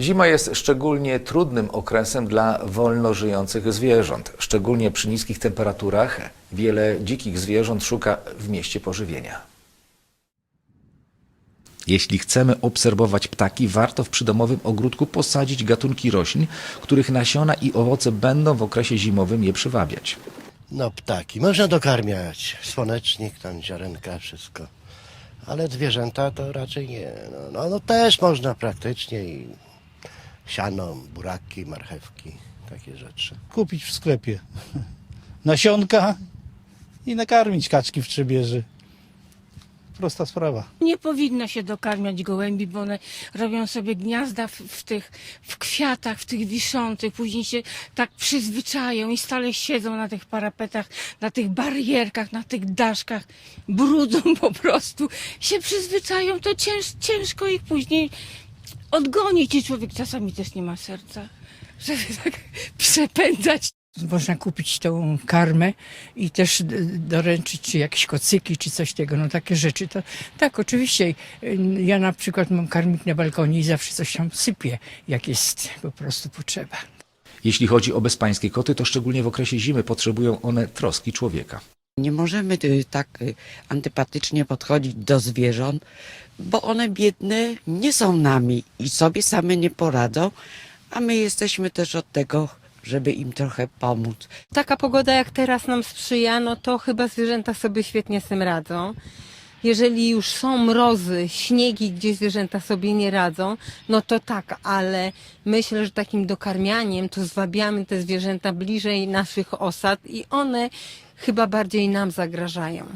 Zima jest szczególnie trudnym okresem dla wolno żyjących zwierząt. Szczególnie przy niskich temperaturach wiele dzikich zwierząt szuka w mieście pożywienia. Jeśli chcemy obserwować ptaki, warto w przydomowym ogródku posadzić gatunki roślin, których nasiona i owoce będą w okresie zimowym je przywabiać. No ptaki, można dokarmiać, słonecznik, tam ziarenka, wszystko. Ale zwierzęta to raczej nie. No, no, no też można praktycznie i siano, buraki, marchewki, takie rzeczy. kupić w sklepie nasionka i nakarmić kaczki w trzebieży. Prosta sprawa. Nie powinno się dokarmiać gołębi, bo one robią sobie gniazda w, w tych w kwiatach, w tych wiszących, później się tak przyzwyczają i stale siedzą na tych parapetach, na tych barierkach, na tych daszkach, brudzą po prostu, się przyzwyczają, to cięż, ciężko ich później odgonić i człowiek czasami też nie ma serca, żeby tak przepędzać Można kupić tą karmę i też doręczyć czy jakieś kocyki, czy coś tego, no takie rzeczy. To tak, oczywiście. y, Ja na przykład mam karmik na balkonie i zawsze coś tam sypię, jak jest po prostu potrzeba. Jeśli chodzi o bezpańskie koty, to szczególnie w okresie zimy potrzebują one troski człowieka. Nie możemy y, tak y, antypatycznie podchodzić do zwierząt, bo one biedne nie są nami i sobie same nie poradzą, a my jesteśmy też od tego, żeby im trochę pomóc. Taka pogoda jak teraz nam sprzyja, no to chyba zwierzęta sobie świetnie z tym radzą. Jeżeli już są mrozy, śniegi, gdzie zwierzęta sobie nie radzą, no to tak, ale myślę, że takim dokarmianiem to zwabiamy te zwierzęta bliżej naszych osad i one chyba bardziej nam zagrażają.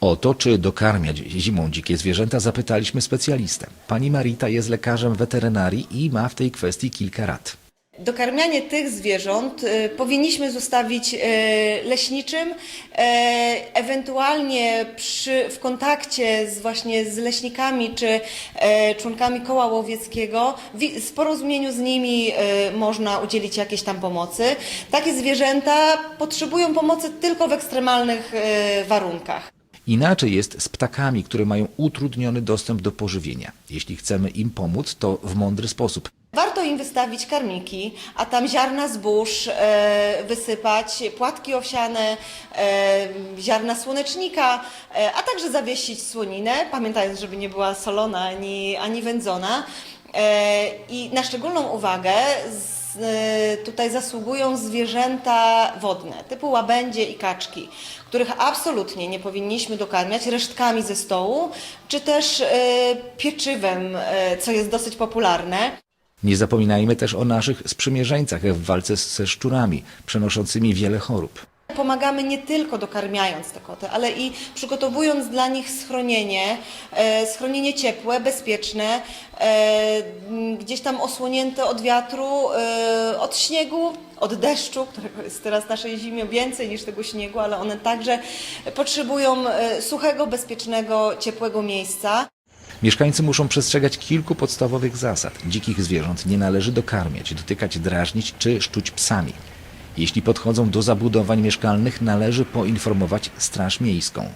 O to, czy dokarmiać zimą dzikie zwierzęta, zapytaliśmy specjalistę. Pani Marita jest lekarzem weterynarii i ma w tej kwestii kilka rad. Dokarmianie tych zwierząt y, powinniśmy zostawić y, leśniczym, e, ewentualnie przy, w kontakcie z właśnie z leśnikami czy e, członkami koła łowieckiego, w, porozumieniu z nimi e, można udzielić jakiejś tam pomocy. Takie zwierzęta potrzebują pomocy tylko w ekstremalnych warunkach. Inaczej jest z ptakami, które mają utrudniony dostęp do pożywienia. Jeśli chcemy im pomóc, to w mądry sposób. Warto im wystawić karmiki, a tam ziarna zbóż e, wysypać, płatki owsiane, e, ziarna słonecznika, e, a także zawiesić słoninę, pamiętając, żeby nie była solona ani, ani wędzona. E, I na szczególną uwagę z, e, tutaj zasługują zwierzęta wodne, typu łabędzie i kaczki, których absolutnie nie powinniśmy dokarmiać resztkami ze stołu, czy też e, pieczywem, e, co jest dosyć popularne. Nie zapominajmy też o naszych sprzymierzeńcach w walce ze szczurami, przenoszącymi wiele chorób. Pomagamy nie tylko dokarmiając te koty, ale i przygotowując dla nich schronienie, e, schronienie ciepłe, bezpieczne, e, gdzieś tam osłonięte od wiatru, e, od śniegu, od deszczu, którego jest teraz w naszej zimie więcej niż tego śniegu, ale one także potrzebują suchego, bezpiecznego, ciepłego miejsca. Mieszkańcy muszą przestrzegać kilku podstawowych zasad. Dzikich zwierząt nie należy dokarmiać, dotykać, drażnić czy szczuć psami. Jeśli podchodzą do zabudowań mieszkalnych, należy poinformować Straż Miejską.